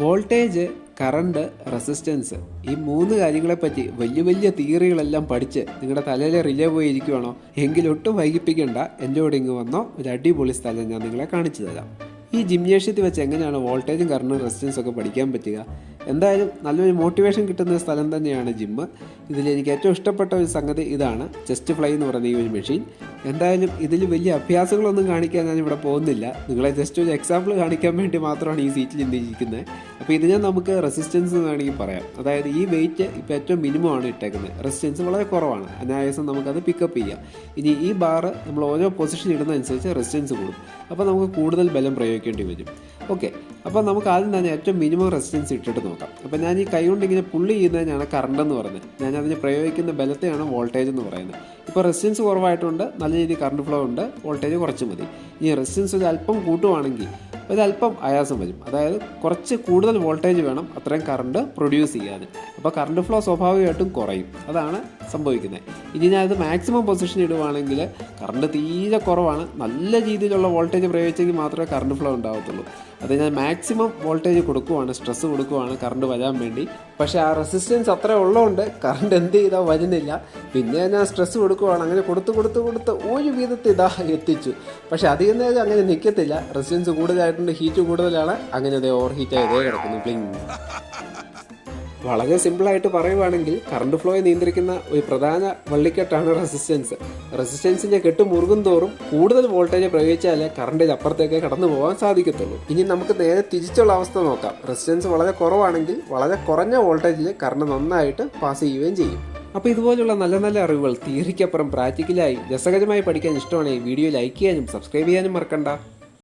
Voltage current resistance ഈ മൂന്ന് കാര്യങ്ങളെപ്പറ്റി വലിയ വലിയ തിയറികളെല്ലാം പഠിച്ച് നിങ്ങളുടെ തലയിലെ റിലേ പോയി ഇരിക്കുവാണോ എങ്കിൽ ഒട്ടും വൈകിപ്പിക്കേണ്ട. എന്റെ കൂടെ ഇങ്ങ് വന്നോ. ഒരു അടിപൊളി സ്ഥലം ഞാൻ നിങ്ങളെ കാണിച്ചു തരാം. ഈ ജിംനേഷ്യത്തിൽ വെച്ച് എങ്ങനെയാണ് വോൾട്ടേജും കറണ്ടും റെസിസ്റ്റൻസും ഒക്കെ പഠിക്കാൻ പറ്റുക? എന്തായാലും നല്ലൊരു മോട്ടിവേഷൻ കിട്ടുന്ന സ്ഥലം തന്നെയാണ് ജിമ്മ് ഇതിൽ എനിക്ക് ഏറ്റവും ഇഷ്ടപ്പെട്ട ഒരു സംഗതി ഇതാണ്. ചെസ്റ്റ് ഫ്ലൈ എന്ന് പറയുന്ന ഈ ഒരു മെഷീൻ. എന്തായാലും ഇതിൽ വലിയ അഭ്യാസങ്ങളൊന്നും കാണിക്കാൻ ഞാൻ ഇവിടെ പോകുന്നില്ല. നിങ്ങളെ ജസ്റ്റ് ഒരു എക്സാമ്പിൾ കാണിക്കാൻ വേണ്ടി മാത്രമാണ് ഈ സീറ്റിൽ ഇരിക്കുന്നത് അപ്പോൾ ഇതിനെ നമുക്ക് റെസിസ്റ്റൻസ് എന്ന് വേണമെങ്കിൽ പറയാം. അതായത് ഈ വെയിറ്റ് ഇപ്പോൾ ഏറ്റവും മിനിമം ആണ് ഇട്ടേക്കുന്നത്. റെസിസ്റ്റൻസ് വളരെ കുറവാണ്. അനായാസം നമുക്കത് പിക്കപ്പ് ചെയ്യാം. ഇനി ഈ ബാറ് നമ്മൾ ഓരോ പൊസിഷൻ ഇടുന്നതനുസരിച്ച് റെസിസ്റ്റൻസ് കൂടും. അപ്പോൾ നമുക്ക് കൂടുതൽ ബലം പ്രയോഗിക്കേണ്ടി വരും. ഓക്കെ അപ്പോൾ നമുക്ക് ആദ്യം തന്നെ ഏറ്റവും മിനിമം റെസിസ്റ്റൻസ് ഇട്ടിട്ട് നോക്കാം. അപ്പോൾ ഞാൻ ഈ കൈ കൊണ്ട് ഇങ്ങനെ പുള്ളി ചെയ്യുന്നതിനാണ് കറണ്ട് എന്ന് പറയുന്നത്. ഞാൻ അതിന് പ്രയോഗിക്കുന്ന ബലത്തെയാണ് വോൾട്ടേജ് എന്ന് പറയുന്നത്. ഇപ്പോൾ റെസിസ്റ്റൻസ് കുറവായിട്ടുണ്ട് നല്ല രീതിയിൽ കറണ്ട് ഫ്ലോ ഉണ്ട് വോൾട്ടേജ് കുറച്ച് മതി. ഇനി റെസിസ്റ്റൻസ് ഒരു അല്പം കൂട്ടുവാണെങ്കിൽ ഒരല്പം ആയാസം വരും. അതായത് കുറച്ച് കൂടുതൽ വോൾട്ടേജ് വേണം അത്രയും കറണ്ട് പ്രൊഡ്യൂസ് ചെയ്യാൻ. അപ്പോൾ കറണ്ട് ഫ്ലോ സ്വാഭാവികമായിട്ടും കുറയും. അതാണ് സംഭവിക്കുന്നത്. ഇനി ഞാൻ അത് മാക്സിമം പൊസിഷൻ ഇടുവാണെങ്കിൽ കറണ്ട് തീരെ കുറവാണ്. നല്ല രീതിയിലുള്ള വോൾട്ടേജ് പ്രയോഗിച്ചെങ്കിൽ മാത്രമേ കറണ്ട് ഫ്ലോ ഉണ്ടാകത്തുള്ളൂ അത് ഞാൻ മാക്സിമം വോൾട്ടേജ് കൊടുക്കുവാണ് സ്ട്രെസ് കൊടുക്കുവാണ് കറണ്ട് വരാൻ വേണ്ടി. പക്ഷേ ആ റെസിസ്റ്റൻസ് അത്ര ഉള്ളതുകൊണ്ട് കറണ്ട് എന്ത് ചെയ്താൽ വരുന്നില്ല. പിന്നെ ഞാൻ സ്ട്രെസ് കൊടുക്കുവാണ്. അങ്ങനെ കൊടുത്ത് കൊടുത്ത് കൊടുത്ത് ഒരു വിധത്തിൽ ഇതാ എത്തിച്ചു. പക്ഷേ അധികം നേരം അങ്ങനെ നിൽക്കത്തില്ല റെസിഡൻസ് കൂടുതലായിട്ടുണ്ട് ഹീറ്റ് കൂടുതലാണ്. അങ്ങനെ അതേ ഓവർ ഹീറ്റ് ആയതേ കിടക്കുന്നു. പ്ലിങ് വളരെ സിമ്പിളായിട്ട് പറയുവാണെങ്കിൽ കറണ്ട് ഫ്ലോയെ നിയന്ത്രിക്കുന്ന ഒരു പ്രധാന വള്ളിക്കെട്ടാണ് റെസിസ്റ്റൻസ് റെസിസ്റ്റൻസിന്റെ കെട്ട് മുറുകും തോറും കൂടുതൽ വോൾട്ടേജ് പ്രയോഗിച്ചാലേ കറണ്ടിൽ അപ്പുറത്തേക്ക് കടന്നു പോകാൻ സാധിക്കത്തുള്ളൂ. ഇനി നമുക്ക് നേരെ തിരിച്ചുള്ള അവസ്ഥ നോക്കാം. റെസിസ്റ്റൻസ് വളരെ കുറവാണെങ്കിൽ വളരെ കുറഞ്ഞ വോൾട്ടേജിൽ കറണ്ട് നന്നായിട്ട് പാസ് ചെയ്യുകയും ചെയ്യും. അപ്പോൾ ഇതുപോലുള്ള നല്ല നല്ല അറിവുകൾ തിയറിക്കപ്പുറം പ്രാക്ടിക്കലായി രസകരമായി പഠിക്കാൻ ഇഷ്ടമാണെങ്കിൽ വീഡിയോ ലൈക്ക് ചെയ്യാനും സബ്സ്ക്രൈബ് ചെയ്യാനും മറക്കണ്ട.